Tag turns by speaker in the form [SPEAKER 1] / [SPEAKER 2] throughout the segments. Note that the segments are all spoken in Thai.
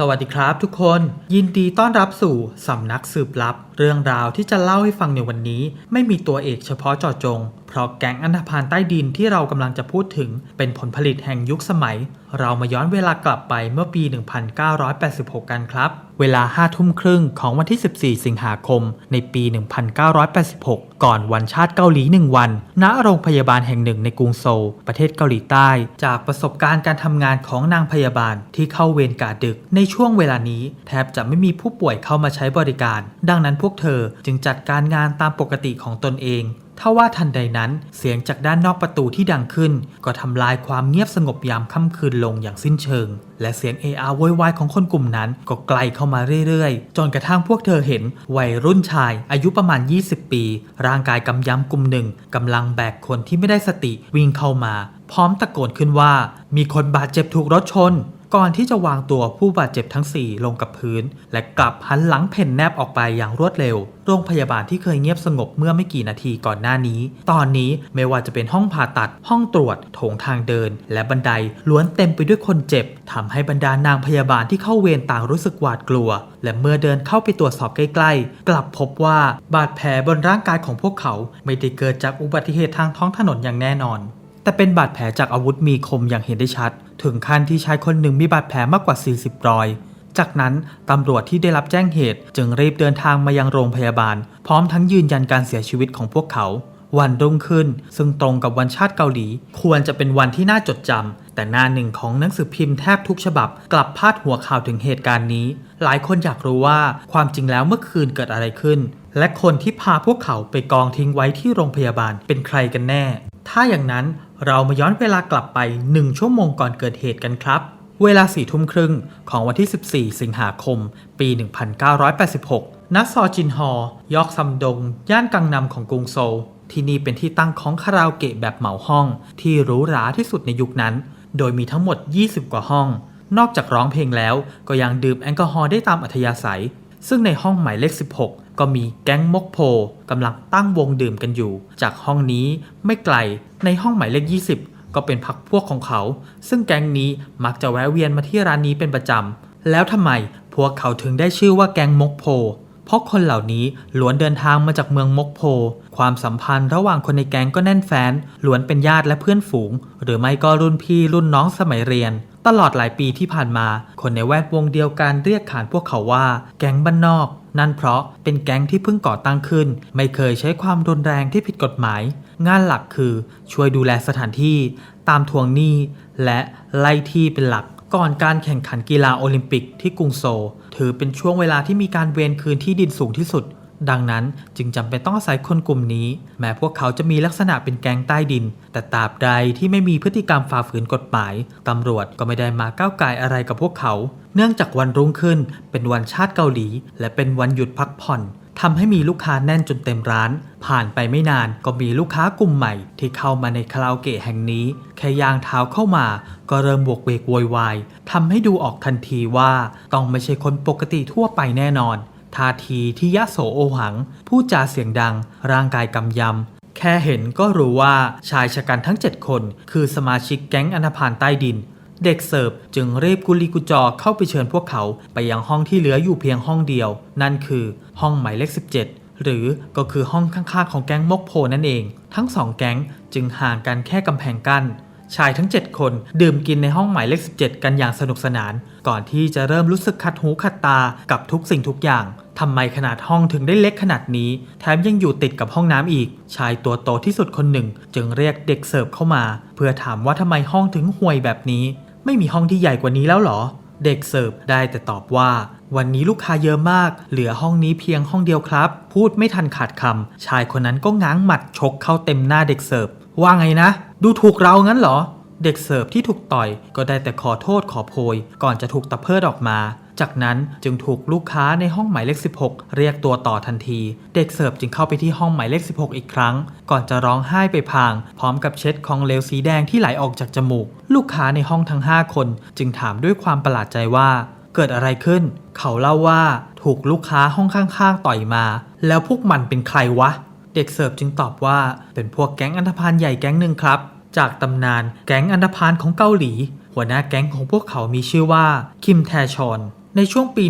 [SPEAKER 1] สวัสดีครับทุกคน ยินดีต้อนรับสู่สำนักสืบลับ เรื่องราวที่จะเล่าให้ฟังในวันนี้ ไม่มีตัวเอกเฉพาะเจาะจง ราะแก๊งอันธพาลใต้ดินที่เรากำลังจะพูดถึงเป็นผลผลิตแห่งยุคสมัย เรามาย้อนเวลากลับไปเมื่อปี 1986 กันครับ เวลา5ทุ่มครึ่งของวันที่ 14 สิงหาคม ในปี 1986 ก่อนวันชาติเกาหลี 1 วัน ณ โรงพยาบาลแห่งหนึ่งในกรุงโซล ประเทศเกาหลีใต้ จากประสบการณ์การทำงานของนางพยาบาลที่เข้าเวรกะดึก ในช่วงเวลานี้ แทบจะไม่มีผู้ป่วยเข้ามาใช้บริการ ดังนั้นพวกเธอจึงจัดการงานตามปกติของตนเอง ถ้าว่าทันใดนั้นเสียงจากด้านนอกประตูที่ดังขึ้น ก็ทำลายความเงียบสงบยามค่ำคืนลงอย่างสิ้นเชิง และเสียงเออาโวยวายของคนกลุ่มนั้นก็ไกลเข้ามาเรื่อยๆ จนกระทั่งพวกเธอเห็นวัยรุ่นชาย อายุประมาณ 20 ปี ร่างกายกำยำกลุ่มหนึ่งกำลังแบกคนที่ไม่ได้สติวิ่งเข้ามา พร้อมตะโกนขึ้นว่า มีคนบาดเจ็บถูกรถชน ก่อนที่จะวางตัวผู้บาดเจ็บทั้ง 4 ลงกับพื้น และกลับหันหลังเพ่นแนบออกไปอย่างรวดเร็ว โรงพยาบาลที่เคยเงียบสงบเมื่อไม่กี่นาทีก่อนหน้านี้ ตอนนี้ไม่ว่าจะเป็นห้องผ่าตัด ห้องตรวจ โถงทางเดิน และบันไดล้วนเต็มไปด้วยคนเจ็บทำให้บรรดานางพยาบาลที่เข้าเวรต่างรู้สึกหวาดกลัว และเมื่อเดินเข้าไปตรวจสอบใกล้ๆ กลับพบว่าบาดแผลบนร่างกายของพวกเขา ไม่ได้เกิดจากอุบัติเหตุทางท้องถนนอย่างแน่นอนแต่เป็นบาดแผลจากอาวุธมีคมอย่างเห็นได้ชัด ถึงขั้นที่ชายคนหนึ่งมีบาดแผลมากกว่า 40 รอย จากนั้นตำรวจที่ได้รับแจ้งเหตุจึงรีบเดินทางมายังโรงพยาบาล พร้อมทั้งยืนยันการเสียชีวิตของพวกเขา วันรุ่งขึ้น ซึ่งตรงกับวันชาติเกาหลี ควรจะเป็นวันที่น่าจดจำแต่หน้าหนึ่งของหนังสือพิมพ์แทบทุกฉบับ กลับพาดหัวข่าวถึงเหตุการณ์นี้ หลายคนอยากรู้ว่าความจริงแล้วเมื่อคืนเกิดอะไรขึ้นและคนที่พาพวกเขาไปกองทิ้งไว้ที่โรงพยาบาลเป็นใครกันแน่ ถ้าอย่างนั้นเรามาย้อนเวลากลับไป 1 ชั่วโมงก่อนเกิดเหตุกันครับ เวลา4ทุ่มครึ่งของวันที่ 14 สิงหาคม ปี 1986 ณ ซอจินฮอ ยอกซัมดง ย่านกังนำของกรุงโซล ที่นี่เป็นที่ตั้งของคาราโอเกะแบบเหมาห้อง ที่หรูหราที่สุดในยุคนั้น โดยมีทั้งหมด 20 กว่าห้อง นอกจากร้องเพลงแล้ว ก็ยังดื่มแอลกอฮอล์ได้ตามอัธยาศัย ซึ่งในห้องหมายเลข 16 ก็มีแก๊งมกโพกำลังตั้งวงดื่มกันอยู่ จากห้องนี้ไม่ไกลในห้องหมายเลข 20 ก็เป็นพักพวกของเขา ซึ่งแก๊งนี้มักจะแวะเวียนมาที่ร้านนี้เป็นประจำ แล้วทำไมพวกเขาถึงได้ชื่อว่าแก๊งมกโพ เพราะคนเหล่านี้ล้วนเดินทางมาจากเมืองมกโพ ความสัมพันธ์ระหว่างคนในแก๊งก็แน่นแฟ้นล้วนเป็นญาติและเพื่อนฝูง หรือไม่ก็รุ่นพี่รุ่นน้องสมัยเรียนตลอดหลายปีที่ผ่านมา คนในแวดวงเดียวกันเรียกขานพวกเขาว่า แก๊งบ้านนอก นั่นเพราะเป็นแก๊งที่เพิ่งก่อตั้งขึ้น ไม่เคยใช้ความรุนแรงที่ผิดกฎหมาย งานหลักคือช่วยดูแลสถานที่ ตามทวงหนี้ และไล่ที่เป็นหลัก ก่อนการแข่งขันกีฬาโอลิมปิกที่กรุงโซลถือเป็นช่วงเวลาที่มีการเวนคืนที่ดินสูงที่สุดดังนั้นจึงจำเป็นต้องอาศัยคนกลุ่มนี้ แม้พวกเขาจะมีลักษณะเป็นแก๊งใต้ดิน แต่ตราบใดที่ไม่มีพฤติกรรมฝ่าฝืนกฎหมายตำรวจก็ไม่ได้มาก้าวไก่อะไรกับพวกเขา เนื่องจากวันรุ่งขึ้นเป็นวันชาติเกาหลี และเป็นวันหยุดพักผ่อนทำให้มีลูกค้าแน่นจนเต็มร้าน ผ่านไปไม่นานก็มีลูกค้ากลุ่มใหม่ ที่เข้ามาในคาราโอเกะแห่งนี้ แค่ย่างเท้าเข้ามา ก็เริ่มบวกเวกโวยวายทำให้ดูออกทันทีว่า ต้องไม่ใช่คนปกติทั่วไปแน่นอน ท่าทีที่ยะโสโอหังพูดจาเสียงดัง ร่างกายกำยำ แค่เห็นก็รู้ว่าชายชะกันทั้ง 7 คน คือสมาชิกแก๊งอนาพานใต้ดิน เด็กเสิร์ฟจึงรีบกุลีกุจอเข้าไปเชิญพวกเขาไปยังห้องที่เหลืออยู่เพียงห้องเดียว นั่นคือห้องหมายเลข 17 หรือก็คือห้องข้างๆของแก๊งมกโพนั่นเอง ทั้งสองแก๊งจึงห่างกันแค่กำแพงกั้นชายทั้ง 7 คนดื่มกินในห้องหมายเลข 17 กันอย่างสนุกสนาน ก่อนที่จะเริ่มรู้สึกขัดหูขัดตากับทุกสิ่งทุกอย่างทำไมขนาดห้องถึงได้เล็กขนาดนี้ แถมยังอยู่ติดกับห้องน้ำอีก ชายตัวโตที่สุดคนหนึ่ง จึงเรียกเด็กเสิร์ฟเข้ามา เพื่อถามว่าทำไมห้องถึงห่วยแบบนี้ ไม่มีห้องที่ใหญ่กว่านี้แล้วหรอ เด็กเสิร์ฟได้แต่ตอบว่า วันนี้ลูกค้าเยอะมาก เหลือห้องนี้เพียงห้องเดียวครับ พูดไม่ทันขาดคำชายคนนั้นก็ง้างหมัดชกเข้าเต็มหน้าเด็กเสิร์ฟว่าไงนะ ดูถูกเรางั้นเหรอ เด็กเสิร์ฟที่ถูกต่อยก็ได้แต่ขอโทษขอโพย ก่อนจะถูกตะเพิดออกมา จากนั้นจึงถูกลูกค้าในห้องหมายเลข 16 เรียกตัวต่อทันที เด็กเสิร์ฟจึงเข้าไปที่ห้องหมายเลข 16 อีกครั้ง ก่อนจะร้องไห้ไปพาง พร้อมกับเช็ดของเหลวสีแดงที่ไหลออกจากจมูก ลูกค้าในห้องทั้ง 5 คน จึงถามด้วยความประหลาดใจว่าเกิดอะไรขึ้น เขาเล่าว่าถูกลูกค้าห้องข้างๆ ต่อยมา แล้วพวกมันเป็นใครวะ เด็กเสิร์ฟจึงตอบว่าเป็นพวกแก๊งอันธพาลใหญ่แก๊งหนึ่งครับ จากตำนานแก๊งอันธพาลของเกาหลี หัวหน้าแก๊งของพวกเขามีชื่อว่าคิมแทชอน ในช่วงปี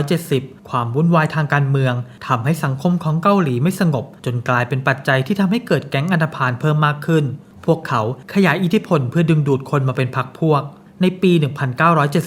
[SPEAKER 1] 1970 ความวุ่นวายทางการเมืองทำให้สังคมของเกาหลีไม่สงบ จนกลายเป็นปัจจัยที่ทำให้เกิดแก๊งอันธพาลเพิ่มมากขึ้น พวกเขาขยายอิทธิพลเพื่อดึงดูดคนมาเป็นพรรคพวก ในปี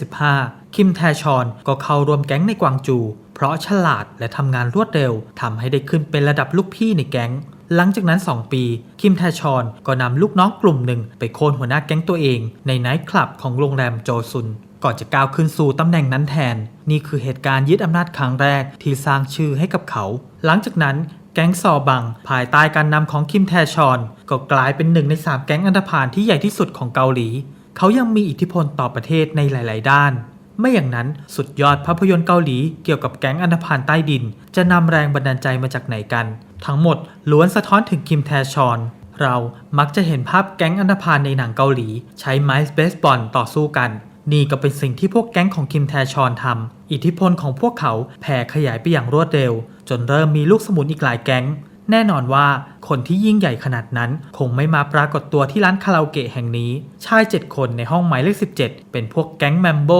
[SPEAKER 1] 1975 คิมแทชอนก็เข้าร่วมแก๊งในกวางจู เพราะฉลาดและทำงานรวดเร็วทำให้ได้ขึ้นเป็นระดับลูกพี่ในแก๊งหลังจากนั้น 2 ปี คิมแทชอนก็นำลูกน้องกลุ่มหนึ่งไปโค่นหัวหน้าแก๊งตัวเองในไนท์คลับของโรงแรมโจซุน ก่อนจะก้าวขึ้นสู่ตำแหน่งนั้นแทน นี่คือเหตุการณ์ยึดอำนาจครั้งแรกที่สร้างชื่อให้กับเขา หลังจากนั้นแก๊งซอบัง ภายใต้การนำของคิมแทชอน ก็กลายเป็นหนึ่งในสามแก๊งอันธพาลที่ใหญ่ที่สุดของเกาหลี เขายังมีอิทธิพลต่อประเทศในหลาย ๆ ด้าน ไม่อย่างนั้นสุดยอดภาพยนตร์เกาหลีเกี่ยวกับแก๊งอันธพาลใต้ดิน จะนำแรงบันดาลใจมาจากไหนกัน ทั้งหมดล้วนสะท้อนถึงคิมแทชอน เรามักจะเห็นภาพแก๊งอันธพาลในหนังเกาหลี ใช้ไม้เบสบอลต่อสู้กัน นี่ก็เป็นสิ่งที่พวกแก๊งของคิมแทชอนทำ อิทธิพลของพวกเขาแผ่ขยายไปอย่างรวดเร็ว จนเริ่มมีลูกสมุนอีกหลายแก๊ง แน่นอนว่าคนที่ยิ่งใหญ่ขนาดนั้น คงไม่มาปรากฏตัวที่ร้านคาราโอเกะแห่งนี้ ชาย 7 คนในห้องหมายเลข 17 เป็นพวกแก๊งแมมโบ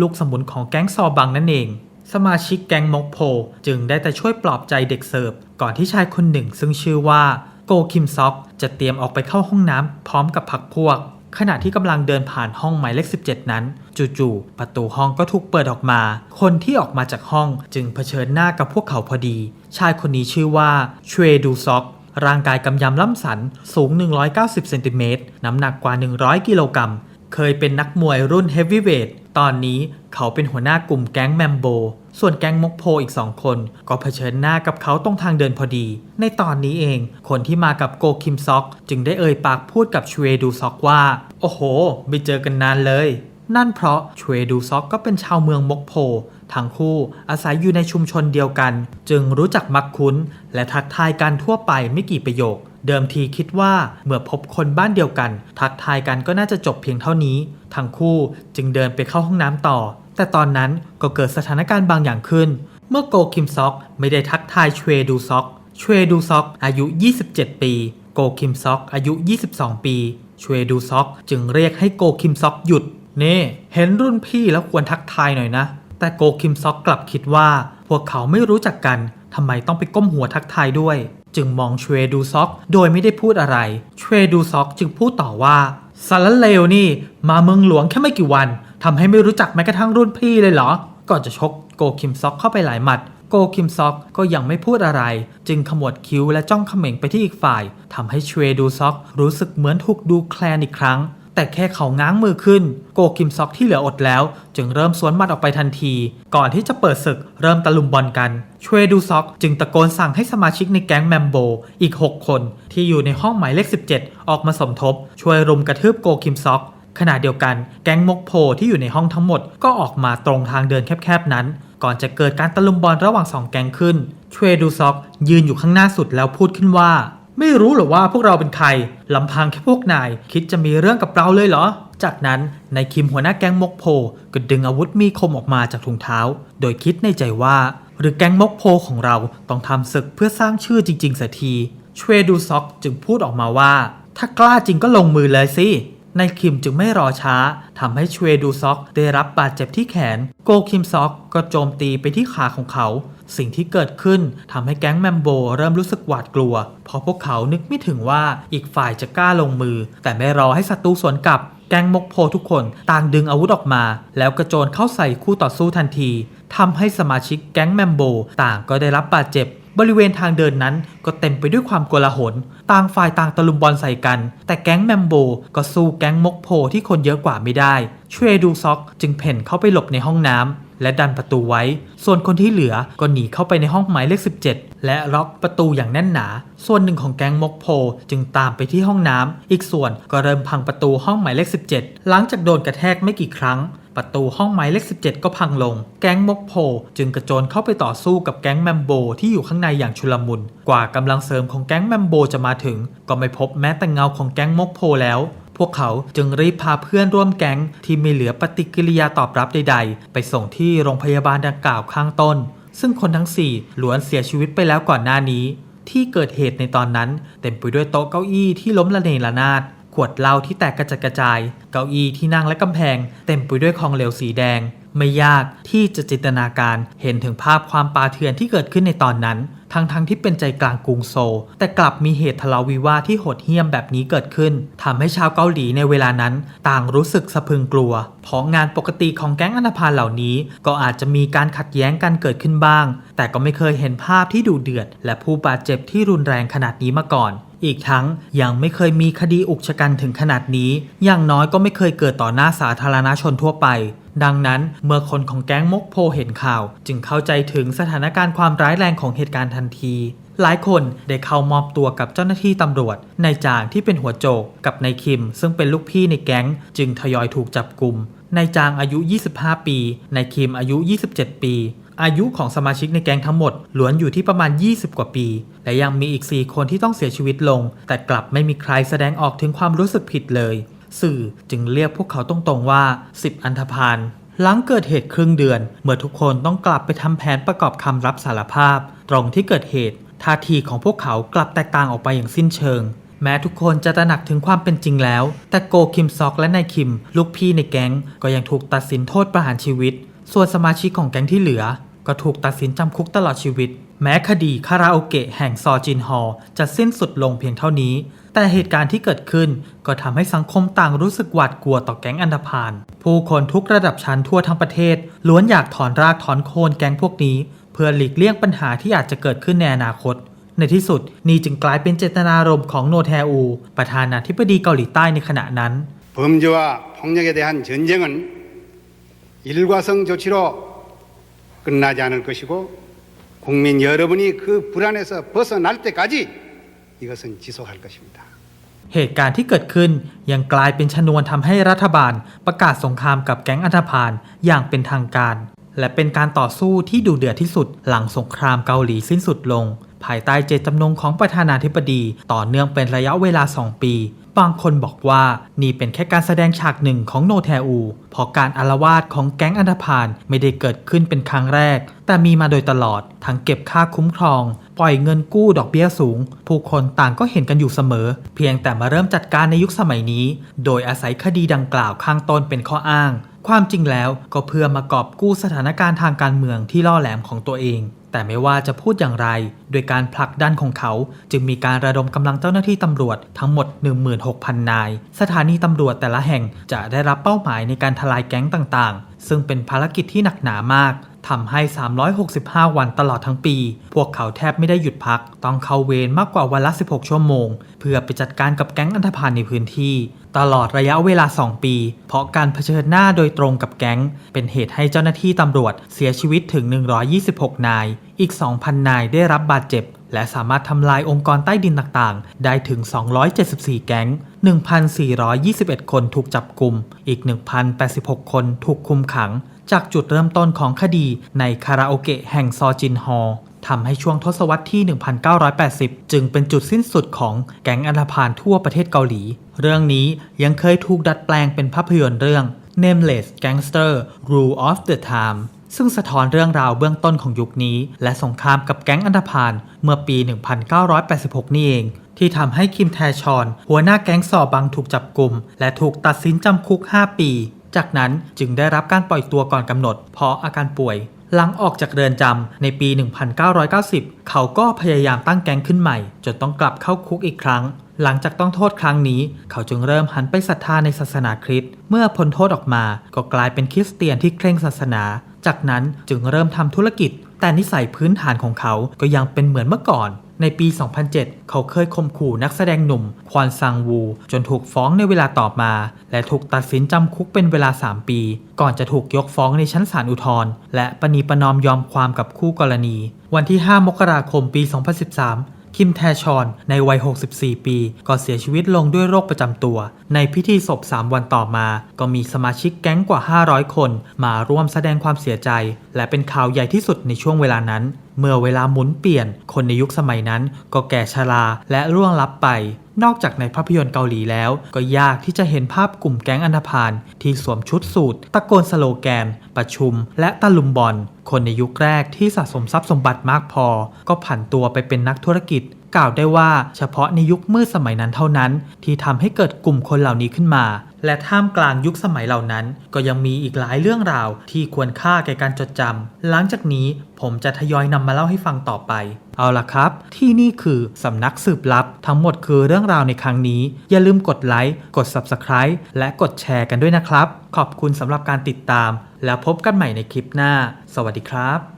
[SPEAKER 1] ลูกสมุนของแก๊งซอบังนั่นเอง สมาชิกแก๊งมกโพ จึงได้แต่ช่วยปลอบใจเด็กเสิร์ฟ ก่อนที่ชายคนหนึ่งซึ่งชื่อว่าโกคิมซอกจะเตรียมออกไปเข้าห้องน้ำพร้อมกับพักพวก ขณะที่กำลังเดินผ่านห้องหมายเลข 17 นั้น จู่ๆประตูห้องก็ถูกเปิดออกมา คนที่ออกมาจากห้องจึงเผชิญหน้ากับพวกเขาพอดี ชายคนนี้ชื่อว่าชเวดูซอกร่างกายกำยำล่ำสันสูง 190 เซนติเมตรน้ำหนักกว่า 100 กิโลกรัม เคยเป็นนักมวยรุ่นเฮฟวีเวท ตอนนี้เขาเป็นหัวหน้ากลุ่มแก๊งแมมโบ ส่วนแก๊งมกโพอีกสองคน ก็เผชิญหน้ากับเขาตรงทางเดินพอดี ในตอนนี้เอง คนที่มากับโกคิมซอก จึงได้เอ่ยปากพูดกับชเวดูซอกว่า โอ้โห ไม่เจอกันนานเลย นั่นเพราะชเวดูซอกก็เป็นชาวเมืองมกโพทั้งคู่อาศัยอยู่ในชุมชนเดียวกัน จึงรู้จักมักคุ้น และทักทายกันทั่วไปไม่กี่ประโยค เดิมทีคิดว่าเมื่อพบคนบ้านเดียวกัน ทักทายกันก็น่าจะจบเพียงเท่านี้ ทั้งคู่จึงเดินไปเข้าห้องน้ำต่อ แต่ตอนนั้นก็เกิดสถานการณ์บางอย่างขึ้น เมื่อโกคิมซอกไม่ได้ทักทายชเวดูซอกชเวดูซอกอายุ 27 ปี โกคิมซอกอายุ 22 ปีชเวดูซอกจึงเรียกให้โกคิมซอกหยุด เน่ เห็นรุ่นพี่แล้วควรทักทายหน่อยนะ แต่โกคิมซอกกลับคิดว่า พวกเขาไม่รู้จักกันทำไมต้องไปก้มหัวทักทายด้วย จึงมองชเวดูซอก โดยไม่ได้พูดอะไรชเวดูซอกจึงพูดต่อว่าสารเลวนี่ มาเมืองหลวงแค่ไม่กี่วันทำให้ไม่รู้จักแม้กระทั่งรุ่นพี่เลยเหรอ ก่อนจะชกโกคิมซอกเข้าไปหลายหมัด โกคิมซอกก็ยังไม่พูดอะไร จึงขมวดคิ้วและจ้องเขม่งไปที่อีกฝ่ายทำให้ชเวดูซอกรู้สึกเหมือนถูกดูแคลนอีกครั้ง แต่แค่เขาง้างมือขึ้น โกคิมซอกที่เหลืออดแล้ว จึงเริ่มสวนมัดออกไปทันที ก่อนที่จะเปิดศึกเริ่มตะลุมบอลกัน ชเวดูซอกจึงตะโกนสั่งให้สมาชิกในแก๊งแมมโบ อีก 6 คนที่อยู่ในห้องหมายเลข 17 ออกมาสมทบ ช่วยรุมกระทืบโกคิมซอก ขณะเดียวกันแก๊งมกโพที่อยู่ในห้องทั้งหมด ก็ออกมาตรงทางเดินแคบๆนั้น ก่อนจะเกิดการตะลุมบอลระหว่างสองแก๊งขึ้นชเวดูซอกยืนอยู่ข้างหน้าสุดแล้วพูดขึ้นว่า ไม่รู้หรอว่าพวกเราเป็นใครลำพังแค่พวกนายคิดจะมีเรื่องกับเราเลยเหรอ จากนั้นนายคิมหัวหน้าแก๊งมกโพก็ดึงอาวุธมีคมออกมาจากถุงเท้า โดยคิดในใจว่า หรือแก๊งมกโพของเราต้องทำศึกเพื่อสร้างชื่อจริงๆเสียทีชเวดูซอกจึงพูดออกมาว่า ถ้ากล้าจริงก็ลงมือเลยสินายคิมจึงไม่รอช้าทำให้ชเวดูซอกได้รับบาดเจ็บที่แขน โกคิมซอกก็โจมตีไปที่ขาของเขา สิ่งที่เกิดขึ้นทำให้แก๊งแมมโบเริ่มรู้สึกหวาดกลัว เพราะพวกเขานึกไม่ถึงว่าอีกฝ่ายจะกล้าลงมือ แต่ไม่รอให้ศัตรูสวนกลับ แก๊งมกโพทุกคนต่างดึงอาวุธออกมา แล้วกระโจนเข้าใส่คู่ต่อสู้ทันทีทำให้สมาชิกแก๊งแมมโบต่างก็ได้รับบาดเจ็บบริเวณทางเดินนั้นก็เต็มไปด้วยความโกลาหล ต่างฝ่ายต่างตะลุมบอลใส่กัน แต่แก๊งแมมโบก็สู้แก๊งมกโพที่คนเยอะกว่าไม่ได้ชเวยดูซอก จึงเพ่นเข้าไปหลบในห้องน้ำ และดันประตูไว้ ส่วนคนที่เหลือก็หนีเข้าไปในห้องหมายเลข 17 และล็อกประตูอย่างแน่นหนา ส่วนหนึ่งของแก๊งมกโพจึงตามไปที่ห้องน้ำอีกส่วนก็เริ่มพังประตูห้องหมายเลข 17 หลังจากโดนกระแทกไม่กี่ครั้ง ประตูห้องหมายเลข 17 ก็พังลง แก๊งมกโพจึงกระโจนเข้าไปต่อสู้กับแก๊งแมมโบที่อยู่ข้างในอย่างชุลมุน กว่ากำลังเสริมของแก๊งแมมโบจะมาถึง ก็ไม่พบแม้แต่เงาของแก๊งมกโพแล้ว พวกเขาจึงรีบพาเพื่อนร่วมแก๊งที่ไม่เหลือปฏิกิริยาตอบรับใด ๆ ไปส่งที่โรงพยาบาลดังกล่าวข้างต้น ซึ่งคนทั้ง4ล้วนเสียชีวิตไปแล้วก่อนหน้านี้ ที่เกิดเหตุในตอนนั้น เต็มไปด้วยโต๊ะเก้าอี้ที่ล้มระเนระนาดขวดเหล้าที่แตกกระจัดกระจาย เก้าอี้ที่นั่งและกำแพง เต็มไปด้วยของเหลวสีแดง ไม่ยากที่จะจินตนาการเห็นถึงภาพความปาเถื่อนที่เกิดขึ้นในตอนนั้น ทั้งๆทที่เป็นใจกลางกรุงโซลแต่กลับมีเหตุทะเลาะวิวาทที่โหดเหี้ยมแบบนี้เกิดขึ้นทำให้ชาวเกาหลีในเวลานั้น ต่างรู้สึกสะพึงกลัว เพราะงานปกติของแก๊งอนาพาลเหล่านี้ ก็อาจจะมีการขัดแย้งกันเกิดขึ้นบ้าง แต่ก็ไม่เคยเห็นภาพที่ดุเดือด และผู้บาดเจ็บที่รุนแรงขนาดนี้มาก่อนอีกทั้งยังไม่เคยมีคดีอุกชะกันถึงขนาดนี้ อย่างน้อยก็ไม่เคยเกิดต่อหน้าสาธารณชนทั่วไป ดังนั้นเมื่อคนของแก๊งมกโพเห็นข่าว จึงเข้าใจถึงสถานการณ์ความร้ายแรงของเหตุการณ์ทันที หลายคนได้เข้ามอบตัวกับเจ้าหน้าที่ตำรวจนายจางที่เป็นหัวโจกกับนายคิม ซึ่งเป็นลูกพี่ในแก๊ง จึงทยอยถูกจับกลุ่มนายจางอายุ 25 ปีนายคิมอายุ 27 ปี อายุของสมาชิกในแก๊งทั้งหมดล้วนอยู่ที่ประมาณ 20 กว่าปี และยังมีอีก 4 คนที่ต้องเสียชีวิตลง แต่กลับไม่มีใครแสดงออกถึงความรู้สึกผิดเลย สื่อจึงเรียกพวกเขาตรงๆว่า 10 อันธพาลหลังเกิดเหตุครึ่งเดือน เมื่อทุกคนต้องกลับไปทำแผนประกอบคำรับสารภาพ ตรงที่เกิดเหตุท่าทีของพวกเขากลับแตกต่างออกไปอย่างสิ้นเชิง แม้ทุกคนจะตระหนักถึงความเป็นจริงแล้ว แต่โกคิมซอกและนายคิม ลูกพี่ในแก๊ง ก็ยังถูกตัดสินโทษประหารชีวิต ส่วนสมาชิกของแก๊งที่เหลือ ก็ถูกตัดสินจำคุกตลอดชีวิต แม้คดีคาราโอเกะแห่งซอจินฮอจะสิ้นสุดลงเพียงเท่านี้ แต่เหตุการณ์ที่เกิดขึ้น ก็ทำให้สังคมต่างรู้สึกหวาดกลัวต่อแก๊งอันธพาล ผู้คนทุกระดับชั้นทั่วทั้งประเทศ ล้วนอยากถอนรากถอนโคนแก๊งพวกนี้ เพื่อหลีกเลี่ยงปัญหาที่อาจจะเกิดขึ้นในอนาคต ในที่สุดนี่จึงกลายเป็นเจตนารมณ์ของโนแทอู ประธานาธิบดีเกาหลีใต้ในขณะนั้น
[SPEAKER 2] 범죄와 폭력에 대한 전쟁은 일과성 조치로 끝나지 않을 것이고 국민 여러분이 그 불안에서 벗어날 때까지 이것은 지속할 것입니다.
[SPEAKER 1] เหตุการณ์ที่เกิดขึ้นยังกลายเป็นชนวนทำให้รัฐบาลประกาศสงครามกับแก๊งอันธพาลอย่างเป็นทางการ และเป็นการต่อสู้ที่ดุเดือดที่สุดหลังสงครามเกาหลีสิ้นสุดลง ภายใต้เจตจำนงของประธานาธิบดีต่อเนื่องเป็นระยะเวลา 2 ปี บางคนบอกว่านี่เป็นแค่การแสดงฉากหนึ่งของโนแทอูเพราะการอารวาสของแก๊งอันธพาลไม่ได้เกิดขึ้นเป็นครั้งแรก แต่มีมาโดยตลอด ทั้งเก็บค่าคุ้มครอง ปล่อยเงินกู้ดอกเบี้ยสูง ผู้คนต่างก็เห็นกันอยู่เสมอ เพียงแต่มาเริ่มจัดการในยุคสมัยนี้ โดยอาศัยคดีดังกล่าวข้างต้นเป็นข้ออ้าง ความจริงแล้วก็เพื่อมากอบกู้สถานการณ์ทางการเมืองที่ล่อแหลมของตัวเอง แต่ไม่ว่าจะพูดอย่างไร โดยการผลักดันของเขา จึงมีการระดมกำลังเจ้าหน้าที่ตำรวจทั้งหมด 16,000 นาย สถานีตำรวจแต่ละแห่งจะได้รับเป้าหมายในการทลายแก๊งต่างๆ ซึ่งเป็นภารกิจที่หนักหนามากทำให้ 365 วันตลอดทั้งปี พวกเขาแทบไม่ได้หยุดพัก ต้องเข้าเวรมากกว่าวันละ 16 ชั่วโมง เพื่อไปจัดการกับแก๊งอันธพาลในพื้นที่ ตลอดระยะเวลา 2 ปี เพราะการเผชิญหน้าโดยตรงกับแก๊ง เป็นเหตุให้เจ้าหน้าที่ตำรวจเสียชีวิตถึง 126 นาย อีก 2,000 นายได้รับบาดเจ็บ และสามารถทำลายองค์กรใต้ดินต่างๆ ได้ถึง 274 แก๊ง 1,421 คนถูกจับกลุ่ม อีก 1,086 คนถูกคุมขัง จากจุดเริ่มต้นของคดีในคาราโอเกะแห่งซอจินฮอล ทำให้ช่วงทศวรรษที่ 1980 จึงเป็นจุดสิ้นสุดของแก๊งอันธพาลทั่วประเทศเกาหลี เรื่องนี้ยังเคยถูกดัดแปลงเป็นภาพยนตร์เรื่อง Nameless Gangster Rule of the Time ซึ่งสะท้อนเรื่องราวเบื้องต้นของยุคนี้ และสงครามกับแก๊งอันธพาลเมื่อปี 1986 นี่เอง ที่ทำให้คิมแทชอน หัวหน้าแก๊งสอบังถูกจับกลุ่ม และถูกตัดสินจำคุก 5 ปี จากนั้นจึงได้รับการปล่อยตัวก่อนกำหนด เพราะอาการป่วย หลังออกจากเรือนจำในปี 1990 เขาก็พยายามตั้งแก๊งขึ้นใหม่ จนต้องกลับเข้าคุกอีกครั้ง หลังจากต้องโทษครั้งนี้ เขาจึงเริ่มหันไปศรัทธาในศาสนาคริสต์เมื่อพ้นโทษออกมา ก็กลายเป็นคริสเตียนที่เคร่งศาสนา จากนั้นจึงเริ่มทำธุรกิจ แต่นิสัยพื้นฐานของเขาก็ยังเป็นเหมือนเมื่อก่อน ในปี 2007 เขาเคยข่มขู่นักแสดงหนุ่ม ควอนซังวู จนถูกฟ้องในเวลาต่อมา และถูกตัดสินจำคุกเป็นเวลา 3 ปี ก่อนจะถูกยกฟ้องในชั้นศาลอุทธรณ์และปณีประนอมยอมความกับคู่กรณี วันที่ 5 มกราคมปี 2013คิมแทชอนในวัย 64 ปี ก็เสียชีวิตลงด้วยโรคประจำตัว ในพิธีศพ 3 วันต่อมา ก็มีสมาชิกแก๊งกว่า 500 คน มาร่วมแสดงความเสียใจ และเป็นข่าวใหญ่ที่สุดในช่วงเวลานั้น เมื่อเวลาหมุนเปลี่ยน คนในยุคสมัยนั้นก็แก่ชราและร่วงลับไป นอกจากในภาพยนตร์เกาหลีแล้ว ก็ยากที่จะเห็นภาพกลุ่มแก๊งอันธพาลที่สวมชุดสูทตะโกนสโลแกน ประชุม และตะลุมบอล คนในยุคแรกที่สะสมทรัพย์สมบัติมากพอ ก็ผันตัวไปเป็นนักธุรกิจ กล่าวได้ว่าเฉพาะในยุคมืดสมัยนั้นเท่านั้น ที่ทำให้เกิดกลุ่มคนเหล่านี้ขึ้นมา และท่ามกลางยุคสมัยเหล่านั้น ก็ยังมีอีกหลายเรื่องราวที่ควรค่าแก่การจดจำหลังจากนี้ผมจะทยอยนำมาเล่าให้ฟังต่อไป เอาล่ะครับ ที่นี่คือสำนักสืบลับ ทั้งหมดคือเรื่องราวในครั้งนี้ อย่าลืมกดไลค์กด Subscribe และกดแชร์กันด้วยนะครับ ขอบคุณสำหรับการติดตาม แล้วพบกันใหม่ในคลิปหน้า สวัสดีครับ